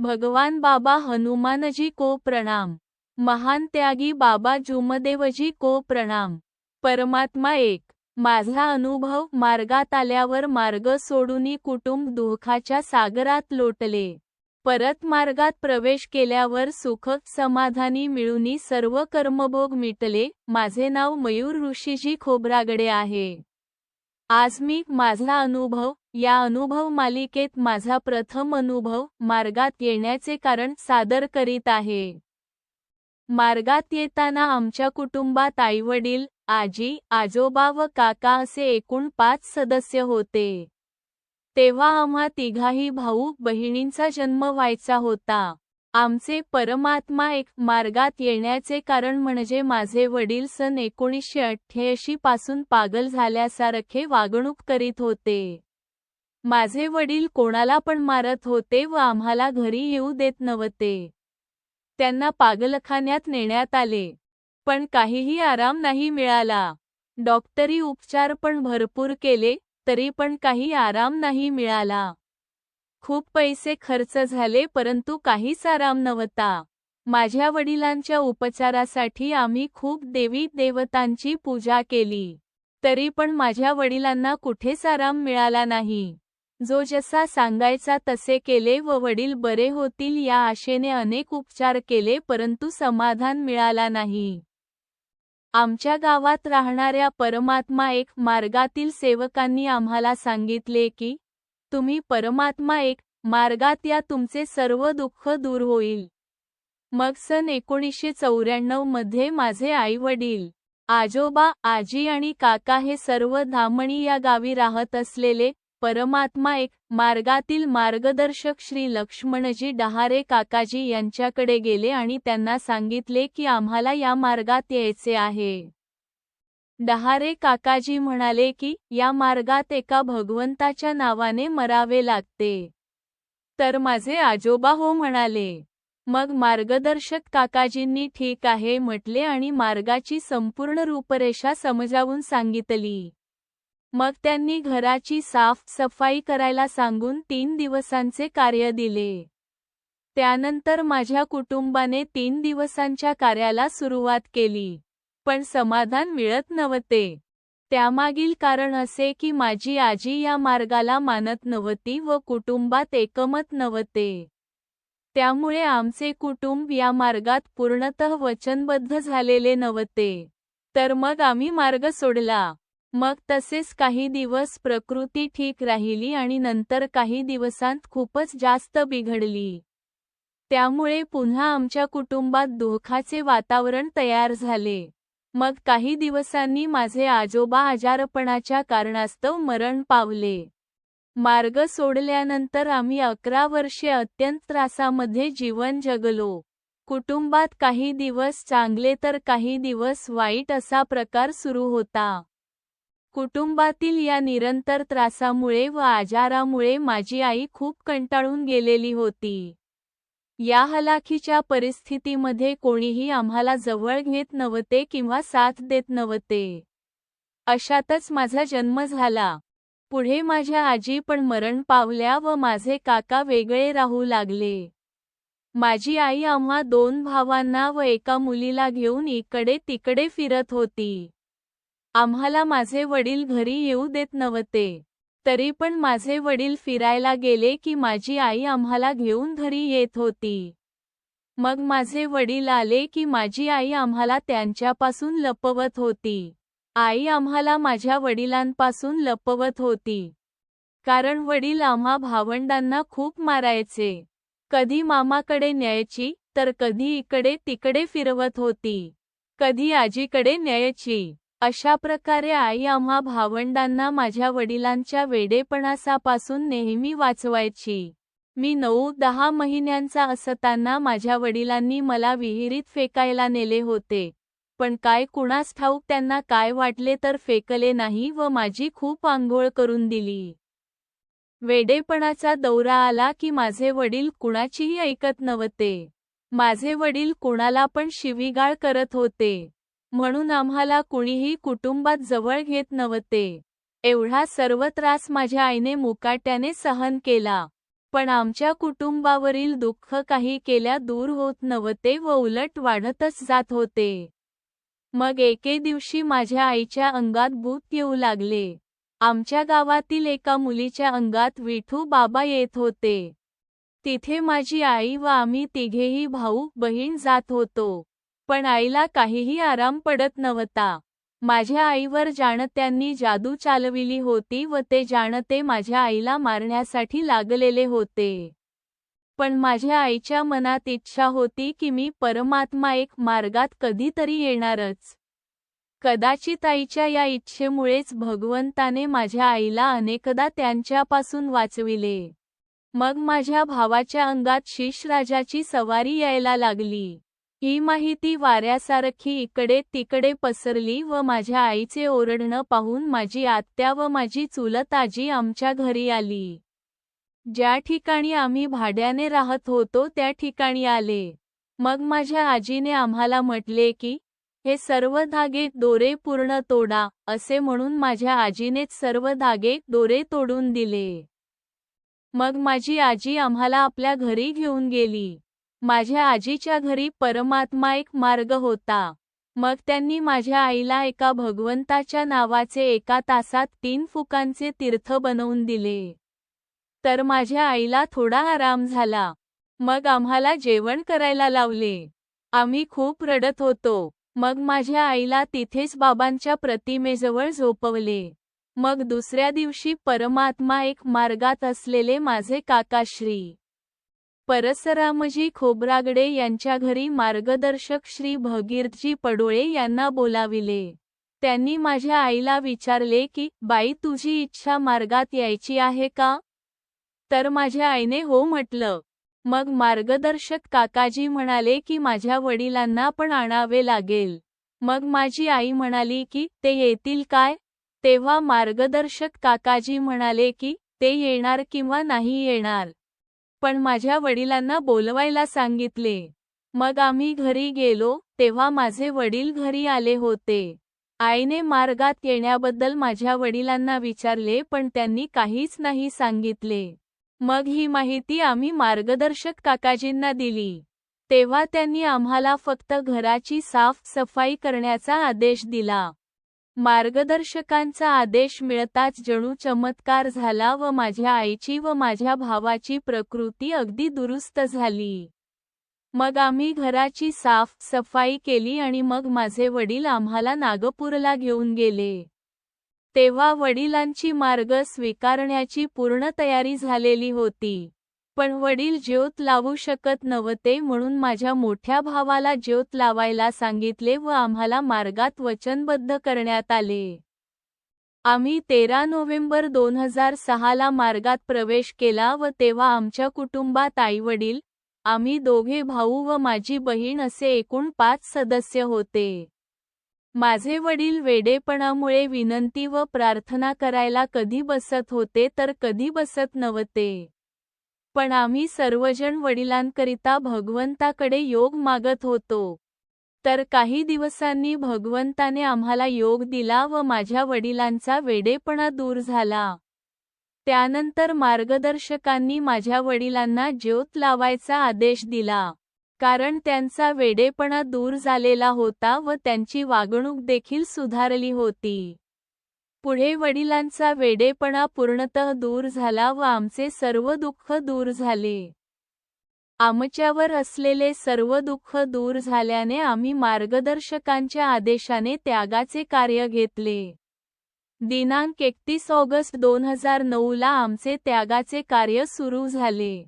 भगवान बाबा हनुमानजी को प्रणाम. महान त्यागी बाबा जुमदेवजी को प्रणाम. परमात्मा एक माझा अनुभव मार्गात आल्यावर मार्ग सोडूनी कुटुंब दुःखाच्या सागरात लोटले. परत मार्गात प्रवेश केल्यावर सुख समाधानी मिळूनी सर्व कर्मभोग मिटले. माझे नाव मयूर ऋषीजी खोब्रागडे आहे. आज मी माझा अनुभव या अनुभव मालिकेत माझा प्रथम अनुभव मार्गात येण्याचे कारण सादर करीत आहे. मार्गात येताना आमच्या कुटुंबात आईवडील आजी आजोबा व काका असे एकूण पाच सदस्य होते. तेव्हा आम्हा तिघाही भाऊ बहिणींचा जन्म व्हायचा होता. आमचे परमात्मा एक मार्गात येण्याचे कारण म्हणजे माझे वडील सन एकोणीसशे अठ्ठ्याऐंशी पासून पागल झाल्यासारखे वागणूक करीत होते. माझे वडील कोणाला पण मारत होते व आम्हाला घरी येऊ देत नव्हते. त्यांना पागलखान्यात नेण्यात आले. पण काहीही आराम नाही मिळाला. डॉक्टरी उपचार पण भरपूर केले तरी पण काही आराम नाही मिळाला. खूप पैसे खर्च झाले परंतु काहीच आराम नव्हता. माझ्या वडिलांच्या उपचारासाठी आम्ही खूप देवी देवतांची पूजा केली. तरी पण माझ्या वडिलांना कुठेच आराम मिळाला नाही. जो जसा सांगायचा तसे केले व वडील बरे होतील या आशेने अनेक उपचार केले परंतु समाधान मिळाला नाही. आमच्या गावात राहणाऱ्या परमात्मा एक मार्गातील सेवकांनी आम्हाला सांगितले की तुम्ही परमात्मा एक मार्गात या तुमचे सर्व दुःख दूर होईल. मग सन एकोणीसशे चौऱ्याण्णवमध्ये माझे आई वडील आजोबा आजी आणि काका हे सर्व धामणी या गावी राहत असलेले परमात्मा एक मार्गातील मार्गदर्शक श्री लक्ष्मणजी डहारे काकाजी यांच्याकडे गेले आणि त्यांना सांगितले की आम्हाला या मार्गात यायचे आहे. डहारे काकाजी म्हणाले की या मार्गात एका भगवंताच्या नावाने मरावे लागते. तर माझे आजोबा हो म्हणाले. मग मार्गदर्शक काकाजींनी ठीक आहे म्हटले आणि मार्गाची संपूर्ण रूपरेषा समजावून सांगितली. मग त्यांनी घराची साफ सफाई करायला सांगून तीन दिवसांचे कार्य दिले. त्यानंतर माझ्या कुटुंबाने तीन दिवसांच्या कार्याला सुरुवात केली पण समाधान मिळत नव्हते. त्यामागील कारण असे की माझी आजी या मार्गाला मानत नव्हती व कुटुंबात एकमत नव्हते. त्यामुळे आमचे कुटुंब या मार्गात पूर्णतः वचनबद्ध झालेले नव्हते. तर मग आम्ही मार्ग सोडला. मग तसेच काही दिवस प्रकृती ठीक राहिली आणि नंतर काही दिवसांत खूपच जास्त बिघडली. त्यामुळे पुन्हा आमच्या कुटुंबात दुःखाचे वातावरण तयार झाले. मग काही दिवसांनी माझे आजोबा आजारपणाच्या कारणास्तव मरण पावले. मार्ग सोडल्यानंतर आम्ही अकरा वर्षे अत्यंत त्रासामध्ये जीवन जगलो. कुटुंबात काही दिवस चांगले तर काही दिवस वाईट असा प्रकार सुरू होता. कुटुंबातील या निरंतर त्रासामुळे व आजारामुळे माझी आई खूप कंटाळून गेलेली होती. या हलाखीच्या परिस्थितीमध्ये कोणीही आम्हाला जवळ घेत नव्हते किंवा साथ देत नव्हते. अशातच माझा जन्म झाला. पुढे माझ्या आजी पण मरण पावल्या व माझे काका वेगळे राहू लागले. माझी आई आम्हा दोन भावांना व एका मुलीला घेऊन इकडे तिकडे फिरत होती. आम्हाला माझे वडील घरी येऊ देत नव्हते. तरी पण माझे वडील फिरायला गेले की माझी आई आम्हाला घेऊन घरी येत होती. मग माझे वडील आले की माझी आई आम्हाला त्यांच्यापासून लपवत होती. आई आम्हाला माझ्या वडिलांपासून लपवत होती. कारण वडील आम्हा भावंडांना खूप मारायचे. कधी मामाकडे न्यायची तर कधी इकडे तिकडे फिरवत होती. कधी आजीकडे न्यायची. अशा प्रकारे आई आम्हा भावंडांना माझ्या वडिलांच्या वेडेपणासापासून नेहमी वाचवायची. मी नऊ दहा महिन्यांचा असताना माझ्या वडिलांनी मला विहिरीत फेकायला नेले होते. पण काय कुणास ठाऊक त्यांना काय वाटले तर फेकले नाही व माझी खूप आंघोळ करून दिली. वेडेपणाचा दौरा आला की माझे वडील कुणाचीही ऐकत नव्हते. माझे वडील कुणाला पण शिवीगाळ करत होते. म्हणून आम्हाला कुणीही कुटुंबात जवळ घेत नव्हते. एवढा सर्व त्रास माझ्या आईने मुकाट्याने सहन केला. पण आमच्या कुटुंबावरील दुःख काही केल्या दूर होत नव्हते व उलट वाढतच जात होते. मग एके दिवशी माझ्या आईच्या अंगात भूत येऊ लागले. आमच्या गावातील एका मुलीच्या अंगात विठू बाबा येत होते. तिथे माझी आई व आम्ही तिघेही भाऊ बहीण जात होतो. पण आईला काहीही आराम पडत नव्हता. माझ्या आईवर जाणत्यांनी जादू चालविली होती व ते जाणते माझ्या आईला मारण्यासाठी लागलेले होते. पण माझ्या आईच्या मनात इच्छा होती की मी परमात्मा एक मार्गात कधीतरी येणारच. कदाचित आईच्या या इच्छेमुळेच भगवंताने माझ्या आईला अनेकदा त्यांच्यापासून वाचविले. मग माझ्या भावाच्या अंगात शिशराजाची सवारी यायला लागली. ही माहिती वाऱ्यासारखी इकडे तिकडे पसरली व माझ्या आईचे ओरडणं पाहून माझी आत्या व माझी चुलत आजी आमच्या घरी आली. ज्या ठिकाणी आम्ही भाड्याने राहत होतो त्या ठिकाणी आले. मग माझ्या आजीने आम्हाला म्हटले की हे सर्व धागे दोरे पूर्ण तोडा असे म्हणून माझ्या आजीनेच सर्व धागे दोरे तोडून दिले. मग माझी आजी आम्हाला आपल्या घरी घेऊन गेली. माझ्या आजीच्या घरी परमात्मा एक मार्ग होता. मग त्यांनी माझ्या आईला एका भगवंताच्या नावाचे एका तासात तीन फुकांचे तीर्थ बनवून दिले. तर माझ्या आईला थोडा आराम झाला. मग आम्हाला जेवण करायला लावले. आम्ही खूप रडत होतो. मग माझ्या आईला तिथेच बाबांच्या प्रतिमेजवळ झोपवले. मग दुसऱ्या दिवशी परमात्मा एक मार्गात असलेले माझे काकाश्री परसरामजी खोब्रागडे यांच्या घरी मार्गदर्शक श्री भगीरथजी पडोळे यांना बोलाविले. त्यांनी माझ्या आईला विचारले की बाई तुझी इच्छा मार्गात यायची आहे का? तर माझ्या आईने हो म्हटलं. मग मार्गदर्शक काकाजी म्हणाले की माझ्या वडिलांना पण आणावे लागेल. मग माझी आई म्हणाली की ते येतील काय? तेव्हा मार्गदर्शक काकाजी म्हणाले की ते येणार किंवा नाही येणार. पण माझ्या वडिलांना बोलवायला सांगितले. मग आम्ही घरी गेलो तेव्हा माझे वडील घरी आले होते. आईने मार्गात येण्याबद्दल माझ्या वडिलांना विचारले पण त्यांनी काहीच नाही सांगितले. मग ही माहिती आम्ही मार्गदर्शक काकाजींना दिली. तेव्हा त्यांनी आम्हाला फक्त घराची साफ सफाई करण्याचा आदेश दिला. मार्गदर्शकांचा आदेश मिळताच जणू चमत्कार झाला व माझ्या आईची व माझ्या भावाची प्रकृती अगदी दुरुस्त झाली. मग आम्ही घराची साफ सफाई केली आणि मग माझे वडील आम्हाला नागपूरला घेऊन गेले. तेव्हा वडिलांची मार्ग स्वीकारण्याची पूर्ण तयारी झालेली होती. पण वडील ज्योत लावू शकत नव्हते म्हणून माझ्या मोठ्या भावाला ज्योत लावायला सांगितले व आम्हाला मार्गात वचनबद्ध करण्यात आले. आम्ही तेरा नोव्हेंबर दोन हजार सहाला मार्गात प्रवेश केला व तेव्हा आमच्या कुटुंबात आईवडील आम्ही दोघे भाऊ व माझी बहीण असे एकूण पाच सदस्य होते. माझे वडील वेडेपणामुळे विनंती व प्रार्थना करायला कधी बसत होते तर कधी बसत नव्हते. पण आम्ही सर्वजण वडिलांकरिता भगवंताकडे योग मागत होतो. तर काही दिवसांनी भगवंताने आम्हाला योग दिला व माझ्या वडिलांचा वेडेपणा दूर झाला. त्यानंतर मार्गदर्शकांनी माझ्या वडिलांना ज्योत लावायचा आदेश दिला. कारण त्यांचा वेडेपणा दूर झालेला होता व त्यांची वागणूक देखील सुधारली होती. पुढे वडिलांचा वेडेपणा पूर्णतः दूर झाला व आमचे सर्व दुःख दूर झाले. आमच्यावर असलेले सर्व दुःख दूर झाल्याने आम्ही मार्गदर्शकांच्या आदेशाने त्यागाचे कार्य घेतले. दिनांक एकतीस ऑगस्ट दोन हजार नऊला आमचे त्यागाचे कार्य सुरू झाले.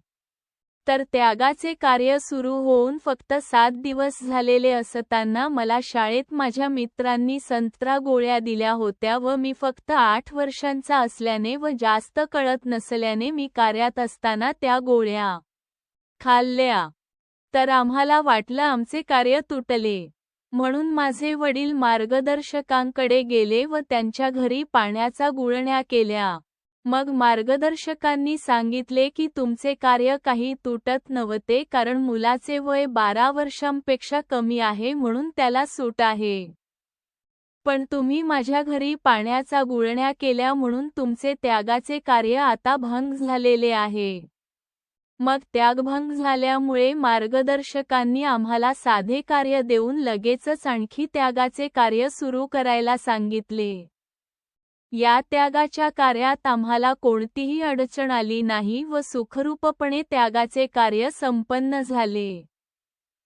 तर त्यागाचे कार्य सुरू होऊन फक्त सात दिवस झालेले असताना मला शाळेत माझ्या मित्रांनी संत्रा गोळ्या दिल्या होत्या व मी फक्त आठ वर्षांचा असल्याने व जास्त कळत नसल्याने मी कार्यात असताना त्या गोळ्या खाल्ल्या. तर आम्हाला वाटलं आमचे कार्य तुटले. म्हणून माझे वडील मार्गदर्शकांकडे गेले व त्यांच्या घरी पाण्याचा गुळण्या केल्या. मग मार्गदर्शकांनी सांगितले की तुमचे कार्य काही तुटत नव्हते कारण मुलाचे वय बारा वर्षांपेक्षा कमी आहे म्हणून त्याला सूट आहे. पण तुम्ही माझ्या घरी पाण्याचा गुळण्या केल्या म्हणून तुमचे त्यागाचे कार्य आता भंग झालेले आहे. मग त्यागभंग झाल्यामुळे मार्गदर्शकांनी आम्हाला साधे कार्य देऊन लगेचच आणखी त्यागाचे कार्य सुरू करायला सांगितले. या त्यागाच्या कार्यात आम्हाला कोणतीही अडचण आली नाही व सुखरूपपणे त्यागाचे कार्य संपन्न झाले.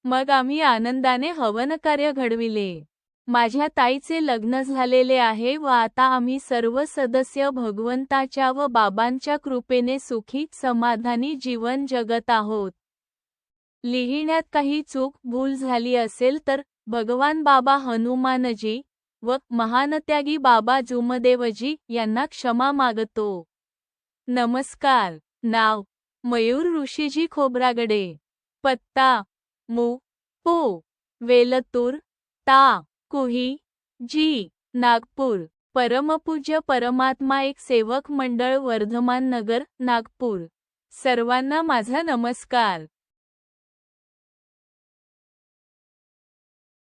मग आम्ही आनंदाने हवनकार्य घडविले. माझ्या ताईचे लग्न झालेले आहे व आता आम्ही सर्व सदस्य भगवंताच्या व बाबांच्या कृपेने सुखी समाधानी जीवन जगत आहोत. लिहिण्यात काही चूक भूल झाली असेल तर भगवान बाबा हनुमानजी व महानत्यागी बाबा जुमदेवजी यांना क्षमा मागतो. नमस्कार. नाव मयूर ऋषीजी खोब्रागडे. पत्ता मु पो वेलतूर ता कुही जी नागपूर. परमपूज्य परमात्मा एक सेवक मंडळ वर्धमान नगर नागपूर. सर्वांना माझा नमस्कार.